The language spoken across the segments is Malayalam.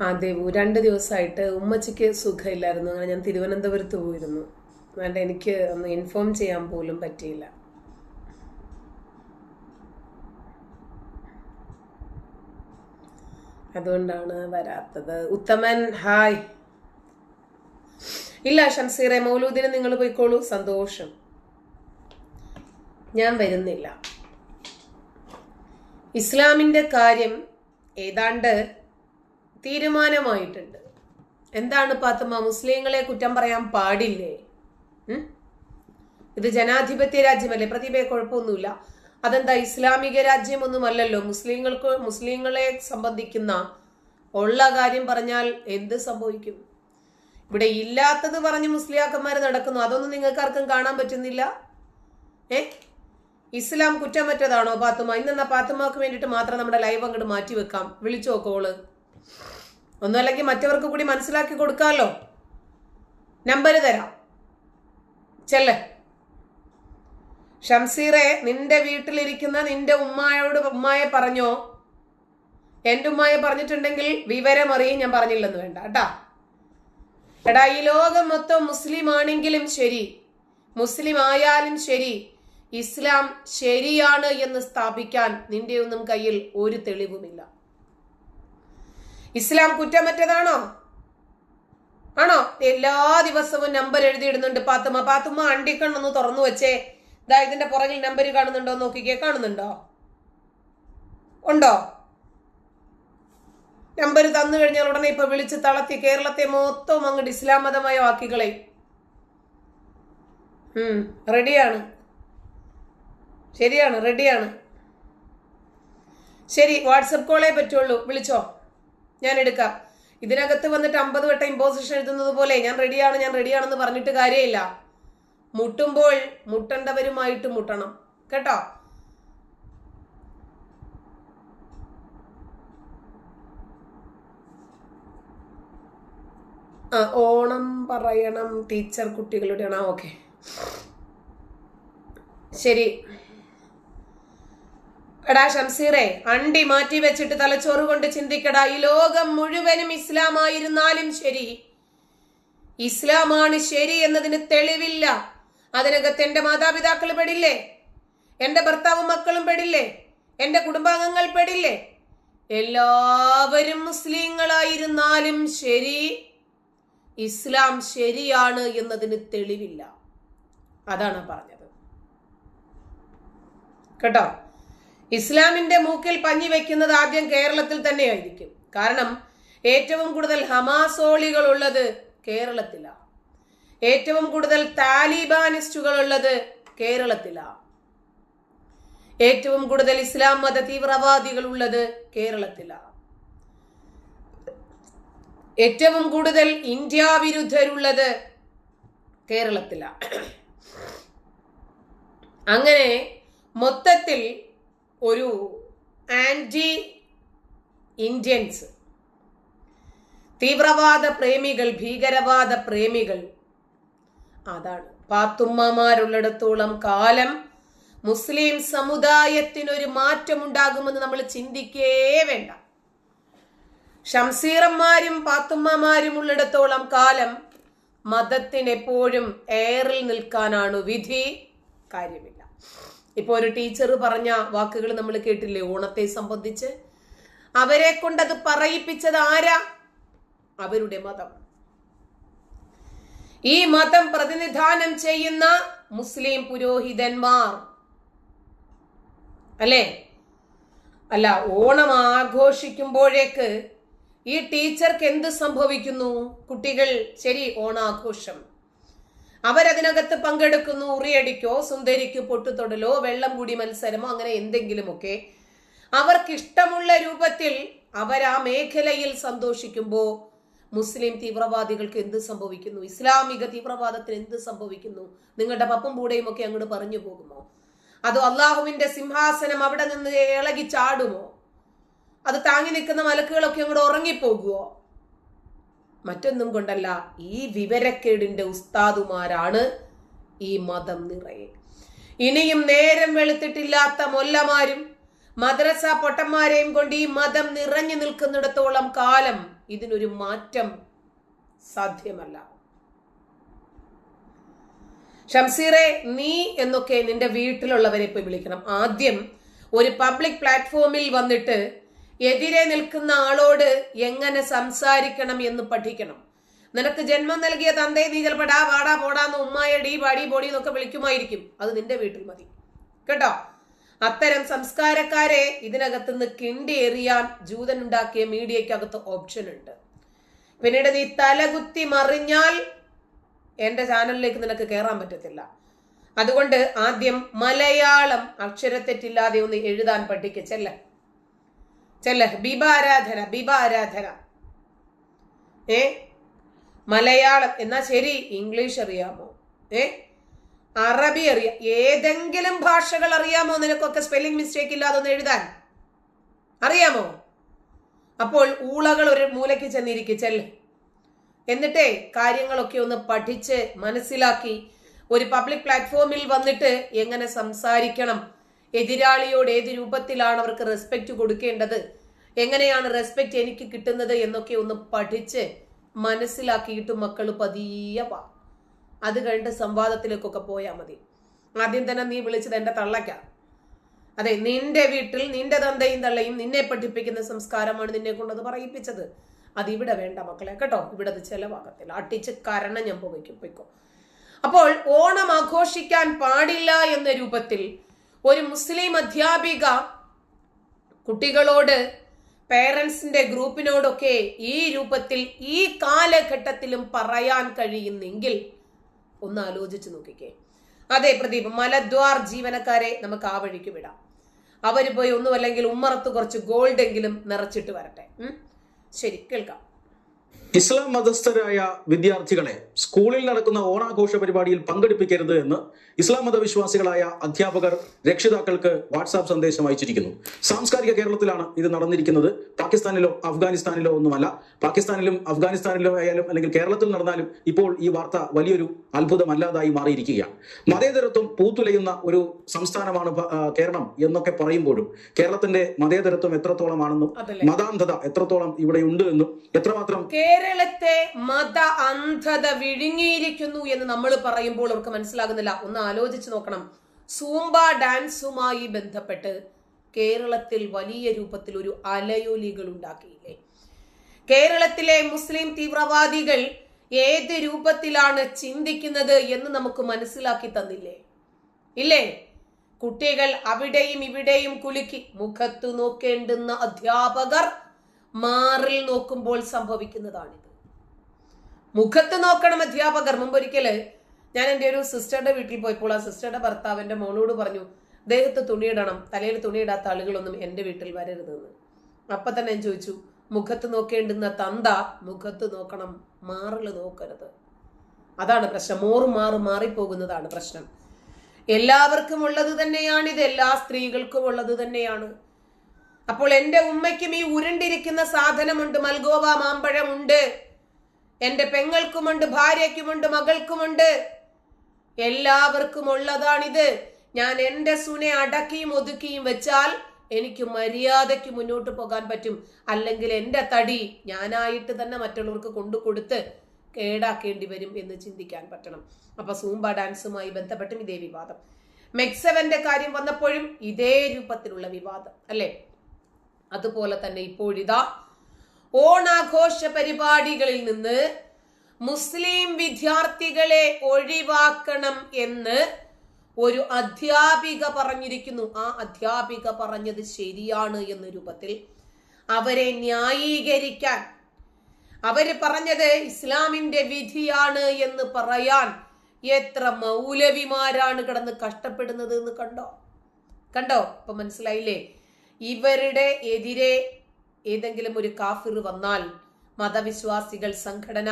ആ ദേവു രണ്ട് ദിവസമായിട്ട് ഉമ്മച്ചിക്ക് സുഖമില്ലായിരുന്നു. അങ്ങനെ ഞാൻ തിരുവനന്തപുരത്ത് പോയിരുന്നു. അതുകൊണ്ട് എനിക്ക് ഒന്ന് ഇൻഫോം ചെയ്യാൻ പോലും പറ്റിയില്ല. അതുകൊണ്ടാണ് വരാത്തത്. ഉത്തമൻ ഹായ്. ഇല്ല ഷംസീറെ മൗലൂദിനെ നിങ്ങൾ പോയിക്കോളൂ. സന്തോഷം. ഞാൻ വരുന്നില്ല. ഇസ്ലാമിന്റെ കാര്യം ഏതാണ്ട് തീരുമാനമായിട്ടുണ്ട്. എന്താണ് പാത്തുമ്മ മുസ്ലിങ്ങളെ കുറ്റം പറയാൻ പാടില്ലേ? ഇത് ജനാധിപത്യ രാജ്യമല്ലേ? പ്രതിഭയെ കുഴപ്പമൊന്നുമില്ല. അതെന്താ ഇസ്ലാമിക രാജ്യമൊന്നുമല്ലല്ലോ? മുസ്ലിങ്ങൾക്ക് മുസ്ലിങ്ങളെ സംബന്ധിക്കുന്ന ഉള്ള കാര്യം പറഞ്ഞാൽ എന്ത് സംഭവിക്കും? ഇവിടെ ഇല്ലാത്തത് പറഞ്ഞ് മുസ്ലിയാക്കന്മാർ നടക്കുന്നു. അതൊന്നും നിങ്ങൾക്ക് ആർക്കും കാണാൻ പറ്റുന്നില്ല? ഏ? ഇസ്ലാം കുറ്റം കുറ്റമറ്റതാണോ പാത്തുമ്മ ഇന്നെന്നാ പാത്തുമ്മക്ക് വേണ്ടിയിട്ട് മാത്രം നമ്മുടെ ലൈവ് അങ്ങോട്ട് മാറ്റി വെക്കാം വിളിച്ചോ കോൾ ഒന്നുമല്ലെങ്കിൽ മറ്റവർക്ക് കൂടി മനസ്സിലാക്കി കൊടുക്കാമല്ലോ നമ്പർ തരാം. ചെല്ലേ. ഷംസീറെ നിന്റെ വീട്ടിലിരിക്കുന്ന നിന്റെ ഉമ്മായോട് ഉമ്മായെ പറഞ്ഞോ? എന്റെ ഉമ്മായെ പറഞ്ഞിട്ടുണ്ടെങ്കിൽ വിവരമറിയും ഞാൻ പറഞ്ഞില്ലെന്ന് വേണ്ട കേട്ടാ? എടാ ഈ ലോകം മൊത്തം മുസ്ലിം ആണെങ്കിലും ശരി. മുസ്ലിം ആയാലും ശരി. ഇസ്ലാം ശരിയാണ് എന്ന് സ്ഥാപിക്കാൻ നിന്റെ ഒന്നും കയ്യിൽ ഒരു തെളിവുമില്ല. ഇസ്ലാം കുറ്റമറ്റതാണോ? ആണോ? എല്ലാ ദിവസവും നമ്പർ എഴുതിയിടുന്നുണ്ട് പാത്തുമ്മ പാത്തുമ്മ അണ്ടിക്കണ്ണൊന്ന് തുറന്നു വെച്ചേ. ഇതാ ഇതിന്റെ പുറകിൽ നമ്പർ കാണുന്നുണ്ടോ നോക്കിക്കേ. കാണുന്നുണ്ടോ? ഉണ്ടോ? നമ്പർ തന്നു കഴിഞ്ഞാൽ ഉടനെ ഇപ്പൊ വിളിച്ച് തളർത്തി കേരളത്തെ മൊത്തം അങ്ങോട്ട് ഇസ്ലാം മതമായ വാക്കികളെ റെഡിയാണ്. ശരിയാണ് റെഡിയാണ്. ശരി വാട്സപ്പ് കോളേ പറ്റുള്ളൂ. വിളിച്ചോ? ഞാൻ എടുക്കാം. ഇതിനകത്ത് വന്നിട്ട് അമ്പത് വട്ടം ഇമ്പോസിഷൻ എഴുതുന്നത് പോലെ ഞാൻ റെഡിയാണ് ഞാൻ റെഡിയാണെന്ന് പറഞ്ഞിട്ട് കാര്യമില്ല. മുട്ടുമ്പോൾ മുട്ടേണ്ടവരുമായിട്ട് മുട്ടണം. കേട്ടോ? ആ ഓണം പറയണം ടീച്ചർ കുട്ടികളുടെ ആ ഓക്കെ ശരി. എടാ ഷംസീറെ അണ്ടി മാറ്റി വെച്ചിട്ട് തലച്ചോറ് കൊണ്ട് ചിന്തിക്കടാ ഈ ലോകം മുഴുവനും ഇസ്ലാമായിരുന്നാലും ശരി. ഇസ്ലാമാണ് ശരി എന്നതിന് തെളിവില്ല. അതിനകത്ത് എന്റെ മാതാപിതാക്കൾ പെടില്ലേ? എന്റെ ഭർത്താവും മക്കളും പെടില്ലേ? എന്റെ കുടുംബാംഗങ്ങൾ പെടില്ലേ? എല്ലാവരും മുസ്ലിങ്ങളായിരുന്നാലും ശരി. ഇസ്ലാം ശരിയാണ് എന്നതിന് തെളിവില്ല. അതാണ് പറഞ്ഞത്. കേട്ടോ? ഇസ്ലാമിന്റെ മൂക്കിൽ പഞ്ഞി വെക്കുന്നത് ആദ്യം കേരളത്തിൽ തന്നെയായിരിക്കും. കാരണം ഏറ്റവും കൂടുതൽ ഹമാസോളികൾ ഉള്ളത് കേരളത്തിലാണ് ഏറ്റവും കൂടുതൽ താലിബാനിസ്റ്റുകൾ ഉള്ളത് കേരളത്തിലാണ് ഏറ്റവും കൂടുതൽ ഇസ്ലാം മത തീവ്രവാദികൾ ഉള്ളത് കേരളത്തിലാണ് ഏറ്റവും കൂടുതൽ ഇന്ത്യ വിരുദ്ധരുള്ളത് കേരളത്തിലാണ് അങ്ങനെ മൊത്തത്തിൽ ഒരു ആന്റി ഇന്ത്യൻസ് തീവ്രവാദ പ്രേമികൾ ഭീകരവാദ പ്രേമികൾ. അതാണ്. പാത്തുമ്മമാരുള്ളിടത്തോളം കാലം മുസ്ലിം സമുദായത്തിനൊരു മാറ്റമുണ്ടാകുമെന്ന് നമ്മൾ ചിന്തിക്കേ വേണ്ട. ഷംസീറന്മാരും പാത്തുമ്മമാരും ഉള്ളിടത്തോളം കാലം മതത്തിനെപ്പോഴും എയറിൽ നിൽക്കാനാണ് വിധി. കാര്യമില്ല. ഇപ്പൊ ഒരു ടീച്ചർ പറഞ്ഞ വാക്കുകൾ നമ്മൾ കേട്ടില്ലേ? ഓണത്തെ സംബന്ധിച്ച്. അവരെ കൊണ്ടത് പറയിപ്പിച്ചത് ആരാ? അവരുടെ മതം. ഈ മതം പ്രതിനിധാനം ചെയ്യുന്ന മുസ്ലിം പുരോഹിതന്മാർ. അല്ലേ? അല്ല ഓണം ആഘോഷിക്കുമ്പോഴേക്ക് ഈ ടീച്ചർക്ക് എന്ത് സംഭവിക്കുന്നു? കുട്ടികൾ ശരി ഓണാഘോഷം. അവരതിനകത്ത് പങ്കെടുക്കുന്നു ഉറിയടിക്കോ സുന്ദരിക്ക് പൊട്ടുതൊടലോ വെള്ളം കൂടി മത്സരമോ അങ്ങനെ എന്തെങ്കിലുമൊക്കെ അവർക്കിഷ്ടമുള്ള രൂപത്തിൽ അവർ ആ മേഖലയിൽ സന്തോഷിക്കുമ്പോൾ മുസ്ലിം തീവ്രവാദികൾക്ക് എന്ത് സംഭവിക്കുന്നു? ഇസ്ലാമിക തീവ്രവാദത്തിന് എന്ത് സംഭവിക്കുന്നു? നിങ്ങളുടെ പപ്പും പൂടെയും ഒക്കെ അങ്ങോട്ട് പറഞ്ഞു പോകുമോ? അതോ അള്ളാഹുവിന്റെ സിംഹാസനം അവിടെ നിന്ന് ഇളകി ചാടുമോ? അത് താങ്ങി നിൽക്കുന്ന മലക്കുകളൊക്കെ അങ്ങോട്ട് ഉറങ്ങിപ്പോകുമോ മറ്റൊന്നും കൊണ്ടല്ല ഈ വിവരക്കേടിന്റെ ഉസ്താദുമാരാണ് ഈ മതം നിറയെ. ഇനിയും നേരം വെളുത്തിട്ടില്ലാത്ത മൊല്ലമാരും മദ്രസ പൊട്ടന്മാരെയും കൊണ്ട് ഈ മതം നിറഞ്ഞു നിൽക്കുന്നിടത്തോളം കാലം ഇതിനൊരു മാറ്റം സാധ്യമല്ല. ഷംസീറെ നീ എന്നൊക്കെ നിന്റെ വീട്ടിലുള്ളവരെ പോയി വിളിക്കണം. ആദ്യം ഒരു പബ്ലിക് പ്ലാറ്റ്ഫോമിൽ വന്നിട്ട് എതിരെ നിൽക്കുന്ന ആളോട് എങ്ങനെ സംസാരിക്കണം എന്ന് പഠിക്കണം. നിനക്ക് ജന്മം നൽകിയ തന്തേ നീ ചിലപ്പോൾ ഡാ വാടാ പോടാന്ന് ഉമ്മായ ഡീ പാടി പൊടി എന്നൊക്കെ വിളിക്കുമായിരിക്കും. അത് നിന്റെ വീട്ടിൽ മതി. കേട്ടോ? അത്തരം സംസ്കാരക്കാരെ ഇതിനകത്ത് നിന്ന് കിണ്ടി എറിയാൻ ജൂതൻ ഉണ്ടാക്കിയ മീഡിയക്കകത്ത് ഓപ്ഷൻ ഉണ്ട്. പിന്നീട് നീ തലകുത്തി മറിഞ്ഞാൽ എന്റെ ചാനലിലേക്ക് നിനക്ക് കയറാൻ പറ്റത്തില്ല. അതുകൊണ്ട് ആദ്യം മലയാളം അക്ഷരത്തെറ്റില്ലാതെ ഒന്ന് എഴുതാൻ പഠിക്ക ചെല്ല. ചെല്ല ബിബ ആരാധന ബിബ ആരാധന ഏ? മലയാളം. എന്നാ ശരി? ഇംഗ്ലീഷ് അറിയാമോ? ഏ? അറബി അറിയാം. ഏതെങ്കിലും ഭാഷകൾ അറിയാമോ നിനക്കൊക്കെ സ്പെല്ലിംഗ് മിസ്റ്റേക്ക് ഇല്ലാതെ ഒന്ന് എഴുതാൻ? അറിയാമോ? അപ്പോൾ ഊളകൾ ഒരു മൂലയ്ക്ക് ചെന്നിരിക്കും. ചെല്ല്. എന്നിട്ടേ കാര്യങ്ങളൊക്കെ ഒന്ന് പഠിച്ച് മനസ്സിലാക്കി. ഒരു പബ്ലിക് പ്ലാറ്റ്ഫോമിൽ വന്നിട്ട് എങ്ങനെ സംസാരിക്കണം? എതിരാളിയോട് ഏത് രൂപത്തിലാണ് അവർക്ക് റെസ്പെക്റ്റ് കൊടുക്കേണ്ടത്? എങ്ങനെയാണ് റെസ്പെക്റ്റ് എനിക്ക് കിട്ടുന്നത് എന്നൊക്കെ ഒന്ന് പഠിച്ച് മനസ്സിലാക്കിയിട്ട് മക്കൾ പതിയെ വാ. അത് കഴിഞ്ഞിട്ട് സംവാദത്തിലേക്കൊക്കെ പോയാൽ മതി. ആദ്യം തന്നെ നീ വിളിച്ചത് എന്റെ തള്ളയ്ക്ക. അതെ നിന്റെ വീട്ടിൽ നിന്റെ തന്തയും തള്ളയും നിന്നെ പഠിപ്പിക്കുന്ന സംസ്കാരമാണ് നിന്നെ കൊണ്ടത് പറയിപ്പിച്ചത്. അതിവിടെ വേണ്ട മക്കളെ കേട്ടോ? ഇവിടെ അത് ചെലവാകത്തില്ല. അട്ടിച്ച് കരണം ഞാൻ പോയിക്കും പോയിക്കോ. അപ്പോൾ ഓണം ആഘോഷിക്കാൻ പാടില്ല എന്ന രൂപത്തിൽ ഒരു മുസ്ലിം അധ്യാപിക കുട്ടികളോട് പേരൻസിന്റെ ഗ്രൂപ്പിനോടൊക്കെ ഈ രൂപത്തിൽ ഈ കാലഘട്ടത്തിലും പറയാൻ കഴിയുന്നെങ്കിൽ ഒന്ന് ആലോചിച്ച് നോക്കിക്കേ. അതെ പ്രദീപ് മലദ്വാർ ജീവനക്കാരെ നമുക്ക് ആ വഴിക്ക് വിടാം. അവർ പോയി ഒന്നുമല്ലെങ്കിൽ ഉമ്മറത്ത് കുറച്ച് ഗോൾഡെങ്കിലും നിറച്ചിട്ട് വരട്ടെ. ശരി കേൾക്കാം. ഇസ്ലാം മതസ്ഥരായ വിദ്യാർത്ഥികളെ സ്കൂളിൽ നടക്കുന്ന ഓണാഘോഷ പരിപാടിയിൽ പങ്കെടുപ്പിക്കരുത് എന്ന് ഇസ്ലാം മതവിശ്വാസികളായ അധ്യാപകർ രക്ഷിതാക്കൾക്ക് വാട്സാപ്പ് സന്ദേശം അയച്ചിരിക്കുന്നു. സാംസ്കാരിക കേരളത്തിലാണ് ഇത് നടന്നിരിക്കുന്നത്. പാകിസ്ഥാനിലോ അഫ്ഗാനിസ്ഥാനിലോ ഒന്നുമല്ല. പാകിസ്ഥാനിലും അഫ്ഗാനിസ്ഥാനിലോ ആയാലും അല്ലെങ്കിൽ കേരളത്തിൽ നടന്നാലും ഇപ്പോൾ ഈ വാർത്ത വലിയൊരു അത്ഭുതമല്ലാതായി മാറിയിരിക്കുകയാണ്. മതേതരത്വം പൂത്തുലയുന്ന ഒരു സംസ്ഥാനമാണ് കേരളം എന്നൊക്കെ പറയുമ്പോഴും കേരളത്തിന്റെ മതേതരത്വം എത്രത്തോളമാണെന്നും. മതാന്ധത എത്രത്തോളം ഇവിടെ ഉണ്ട് എന്നും എത്രമാത്രം കേരളത്തെ മത അന്ധത വിഴുങ്ങിയിരിക്കുന്നു എന്ന് നമ്മൾ പറയുമ്പോൾ അവർക്ക് മനസ്സിലാകുന്നില്ല. ഒന്ന് ആലോചിച്ച് നോക്കണം. സൂംബ ഡാൻസുമായി ബന്ധപ്പെട്ട് കേരളത്തിൽ വലിയ രൂപത്തിൽ ഒരു അലയൊലികൾ ഉണ്ടാക്കിയില്ലേ? കേരളത്തിലെ മുസ്ലിം തീവ്രവാദികൾ ഏത് രൂപത്തിലാണ് ചിന്തിക്കുന്നത് എന്ന് നമുക്ക് മനസ്സിലാക്കി തന്നില്ലേ? ഇല്ലേ? കുട്ടികൾ അവിടെയും ഇവിടെയും കുലുക്കി മുഖത്ത് നോക്കേണ്ടുന്ന അധ്യാപകർ മാറിൽ നോക്കുമ്പോൾ സംഭവിക്കുന്നതാണിത്. മുഖത്ത് നോക്കണം അധ്യാപകർ. മുമ്പൊരിക്കൽ ഞാൻ എന്റെ ഒരു സിസ്റ്ററുടെ വീട്ടിൽ പോയപ്പോൾ ആ സിസ്റ്ററുടെ ഭർത്താവ് എന്റെ മോളോട് പറഞ്ഞു ദേഹത്ത് തുണിയിടണം തലയിൽ തുണിയിടാത്ത ആളുകളൊന്നും എന്റെ വീട്ടിൽ വരരുതെന്ന്. അപ്പൊ തന്നെ ഞാൻ ചോദിച്ചു മുഖത്ത് നോക്കേണ്ടുന്ന തന്ത മുഖത്ത് നോക്കണം മാറിൽ നോക്കരുത്. അതാണ് പ്രശ്നം. മോറ് മാറ് മാറിപ്പോകുന്നതാണ് പ്രശ്നം. എല്ലാവർക്കും ഉള്ളത് തന്നെയാണ് ഇത് എല്ലാ സ്ത്രീകൾക്കും ഉള്ളത് തന്നെയാണ്. അപ്പോൾ എന്റെ ഉമ്മയ്ക്കും ഈ ഉരുണ്ടിരിക്കുന്ന സാധനമുണ്ട് മൽഗോവ മാമ്പഴമുണ്ട്. എന്റെ പെങ്ങൾക്കുമുണ്ട് ഭാര്യയ്ക്കുമുണ്ട് മകൾക്കുമുണ്ട്. എല്ലാവർക്കും ഉള്ളതാണിത്. ഞാൻ എന്റെ സുനെ അടക്കിയും ഒതുക്കിയും വെച്ചാൽ എനിക്ക് മര്യാദയ്ക്ക് മുന്നോട്ട് പോകാൻ പറ്റും. അല്ലെങ്കിൽ എന്റെ തടി ഞാനായിട്ട് തന്നെ മറ്റുള്ളവർക്ക് കൊണ്ടു കൊടുത്ത് കേടാക്കേണ്ടി വരും എന്ന് ചിന്തിക്കാൻ പറ്റണം. അപ്പൊ സൂംബ ഡാൻസുമായി ബന്ധപ്പെട്ടും ഇതേ വിവാദം. മെക്സവന്റെ കാര്യം വന്നപ്പോഴും ഇതേ രൂപത്തിലുള്ള വിവാദം അല്ലേ? അതുപോലെ തന്നെ ഇപ്പോഴിതാ ഓണാഘോഷ പരിപാടികളിൽ നിന്ന് മുസ്ലിം വിദ്യാർത്ഥികളെ ഒഴിവാക്കണം എന്ന് ഒരു അധ്യാപിക പറഞ്ഞിരിക്കുന്നു. ആ അധ്യാപിക പറഞ്ഞത് ശരിയാണ് എന്ന രൂപത്തിൽ അവരെ ന്യായീകരിക്കാൻ. അവർ പറഞ്ഞത് ഇസ്ലാമിന്റെ വിധിയാണ് എന്ന് പറയാൻ എത്ര മൗലവിമാരാണ് കിടന്ന് കഷ്ടപ്പെടുന്നത് എന്ന് കണ്ടോ? കണ്ടോ? ഇപ്പൊ മനസ്സിലായില്ലേ? ഇവരുടെ എതിരെ ഏതെങ്കിലും ഒരു കാഫിർ വന്നാൽ മതവിശ്വാസികൾ സംഘടന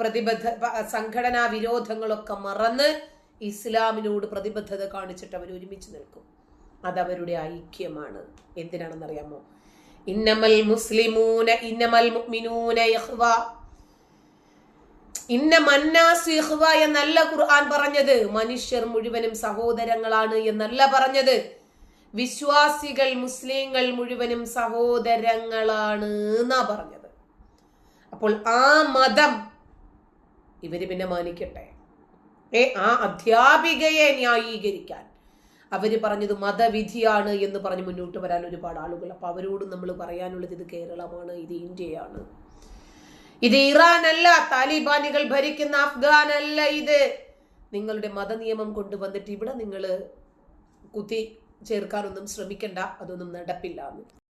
പ്രതിബദ്ധ സംഘടനാ വിരോധങ്ങളൊക്കെ മറന്ന് ഇസ്ലാമിനോട് പ്രതിബദ്ധത കാണിച്ചിട്ട് അവർ ഒരുമിച്ച് നിൽക്കും. അതവരുടെ ഐക്യമാണ്. എന്തിനാണെന്നറിയാമോ? ഇന്നമൽ മുസ്ലിമൂന ഇന്നമൽ മുഅ്മിനൂന യഹ്വ ഇന്ന മന്നാസ് യഹ്വ എന്നല്ല ഖുർആൻ പറഞ്ഞത്. മനുഷ്യർ മുഴുവനും സഹോദരങ്ങളാണ് എന്നല്ല പറഞ്ഞത്. വിശ്വാസികൾ മുസ്ലിങ്ങൾ മുഴുവനും സഹോദരങ്ങളാണ് എന്നാ പറഞ്ഞത്. അപ്പോൾ ആ മതം ഇവർ പിന്നെ മാനിക്കട്ടെ. ഏ ആ അധ്യാപികയെ ന്യായീകരിക്കാൻ. അവർ പറഞ്ഞത് മതവിധിയാണ് എന്ന് പറഞ്ഞ് മുന്നോട്ട് വരാൻ ഒരുപാട് ആളുകൾ. അപ്പൊ അവരോട് നമ്മൾ പറയാനുള്ളത് ഇത് കേരളമാണ് ഇത് ഇന്ത്യയാണ്. ഇത് ഇറാൻ അല്ല താലിബാനികൾ ഭരിക്കുന്ന അഫ്ഗാൻ അല്ല ഇത്. നിങ്ങളുടെ മതനിയമം കൊണ്ടുവന്നിട്ട് ഇവിടെ നിങ്ങൾ കുത്തി ചേർക്കാനൊന്നും ശ്രമിക്കണ്ട അതൊന്നും നടപ്പില്ല എന്ന്